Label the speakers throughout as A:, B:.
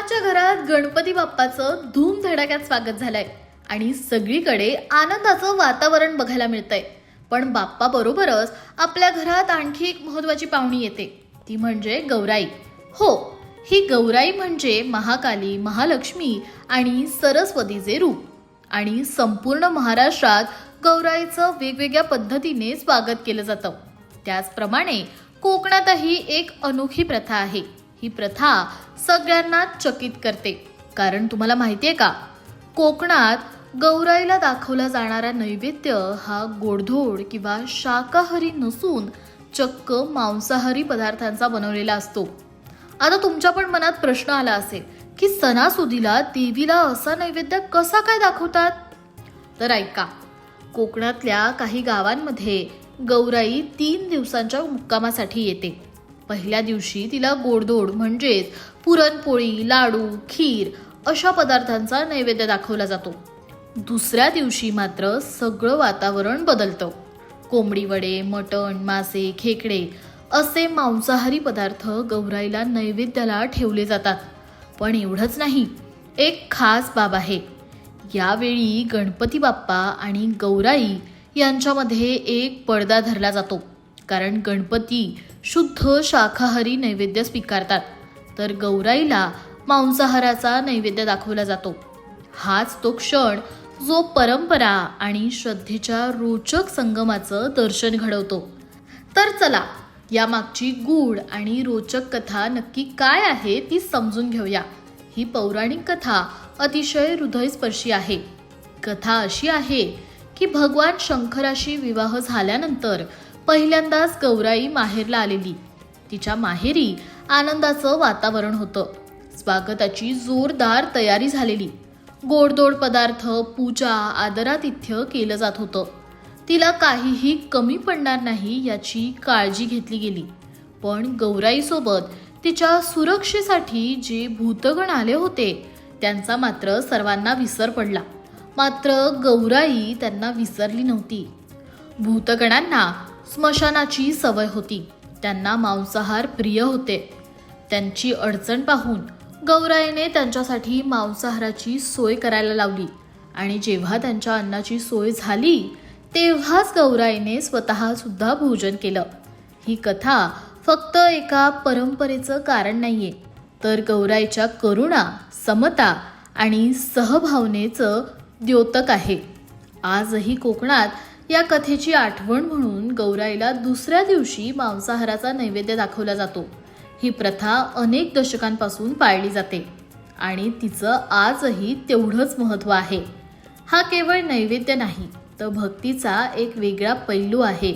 A: सर्वांच्या घरात गणपती बाप्पाचं धूमधडाक्यात स्वागत झालंय. आणि सगळीकडे आनंदाचं वातावरण बघायला मिळतंय. पण बाप्पा बरोबरच आपल्या घरात आणखी एक महत्वाची पाहुणी येते. ती म्हणजे गौराई. हो ही गौराई म्हणजे महाकाली महालक्ष्मी आणि सरस्वतीचे रूप. आणि संपूर्ण महाराष्ट्रात गौराईचं वेगवेगळ्या पद्धतीने स्वागत केलं जातं. त्याचप्रमाणे कोकणातही एक अनोखी प्रथा आहे. ही प्रथा सगळ्यांना चकित करते. कारण तुम्हाला माहितीये का? कोकणात गौराईला दाखवला जाणारा नैवेद्य हा गोडधोड किंवा शाकाहारी नसून चक्क मांसाहारी पदार्थांचा बनवलेला असतो. आता तुमच्या पण मनात प्रश्न आला असेल की सणासुदीला देवीला असा नैवेद्य कसा काय दाखवतात? तर ऐका. कोकणातल्या काही गावांमध्ये गौराई तीन दिवसांच्या मुक्कामासाठी येते. पहिल्या दिवशी तिला गोडधोड म्हणजेच पुरणपोळी लाडू खीर अशा पदार्थांचा नैवेद्य दाखवला जातो. दुसऱ्या दिवशी मात्र सगळं वातावरण बदलतं. कोंबडी वडे मटण मासे खेकडे असे मांसाहारी पदार्थ गौराईला नैवेद्याला ठेवले जातात. पण एवढंच नाही एक खास बाब आहे. यावेळी गणपती बाप्पा आणि गौराई यांच्यामध्ये एक पडदा धरला जातो. कारण गणपती शुद्ध शाकाहारी नैवेद्य स्वीकारतात. तर गौराईला मांसाहाराचा नैवेद्य दाखवला जातो. हाच तो क्षण जो परंपरा आणि श्रद्धेच्या रोचक संगमाचं दर्शन घडवतो. तर चला यामागची गूढ आणि रोचक कथा नक्की काय आहे ती समजून घेऊया. ही पौराणिक कथा अतिशय हृदयस्पर्शी आहे. कथा अशी आहे की भगवान शंकराशी विवाह झाल्यानंतर पहिल्यांदाच गौराई माहेरला आलेली. तिच्या माहेरी आनंदाचं वातावरण होतं. स्वागताची जोरदार तयारी झालेली. गोडदोड पदार्थ पूजा आदरातिथ्य केलं जात होतं. तिला काहीही कमी पडणार नाही याची काळजी घेतली गेली. पण गौराईसोबत तिच्या सुरक्षेसाठी जे भूतगण आले होते त्यांचा मात्र सर्वांना विसर पडला. मात्र गौराई त्यांना विसरली नव्हती. भूतगणांना स्मशानाची सवय होती. त्यांना मांसाहार प्रिय होते. त्यांची अडचण पाहून गौराईने त्यांच्यासाठी मांसाहाराची सोय करायला लावली. आणि जेव्हा त्यांच्या अन्नाची सोय झाली तेव्हाच गौराईने स्वतःसुद्धा भोजन केलं. ही कथा फक्त एका परंपरेचं कारण नाहीये. तर गौराईच्या करुणा समता आणि सहभावनेचं द्योतक आहे. आजही कोकणात या कथेची आठवण म्हणून गौराईला दुसऱ्या दिवशी मांसाहाराचा नैवेद्य दाखवला जातो. ही प्रथा अनेक दशकांपासून पाळली जाते आणि तिचं आजही तेवढंच महत्त्व आहे. हा केवळ नैवेद्य नाही तर भक्तीचा एक वेगळा पैलू आहे.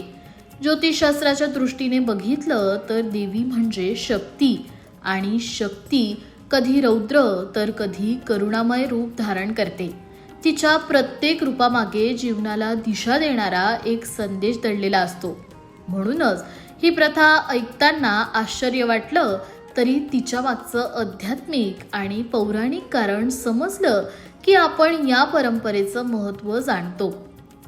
A: ज्योतिषशास्त्राच्या दृष्टीने बघितलं तर देवी म्हणजे शक्ती आणि शक्ती कधी रौद्र तर कधी करुणामय रूप धारण करते. तिच्या प्रत्येक रूपामागे जीवनाला दिशा देणारा एक संदेश दडलेला असतो. म्हणूनच ही प्रथा ऐकताना आश्चर्य वाटलं तरी तिच्या मागचं आध्यात्मिक आणि पौराणिक कारण समजलं की आपण या परंपरेचं महत्त्व जाणतो.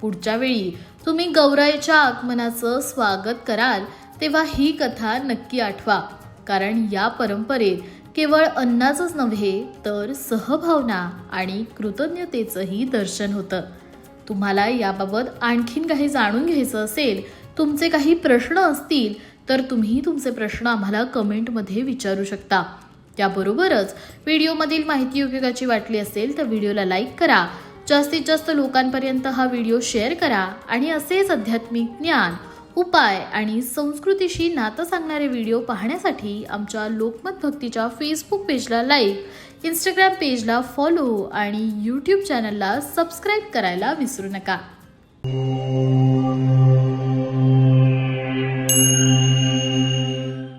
A: पुढच्या वेळी तुम्ही गौराईच्या आगमनाचं स्वागत कराल तेव्हा ही कथा नक्की आठवा कारण या परंपरेत केवळ अन्नाचंच नव्हे तर सहभावना आणि कृतज्ञतेचंही दर्शन होतं. तुम्हाला याबाबत आणखीन काही जाणून घ्यायचं असेल तुमचे काही प्रश्न असतील तर तुम्ही तुमचे प्रश्न आम्हाला कमेंटमध्ये विचारू शकता. त्याबरोबरच व्हिडिओमधील माहिती उपयोगाची वाटली असेल तर व्हिडिओला लाईक करा. जास्तीत जास्त लोकांपर्यंत हा व्हिडिओ शेअर करा आणि असेच आध्यात्मिक ज्ञान उपाय आणि संस्कृतीशी नातं सांगणारे व्हिडिओ पाहण्यासाठी आमच्या लोकमत भक्तीच्या फेसबुक पेजला लाईक इंस्टाग्राम पेजला फॉलो आणि यूट्यूब चॅनलला सबस्क्राईब करायला विसरू नका.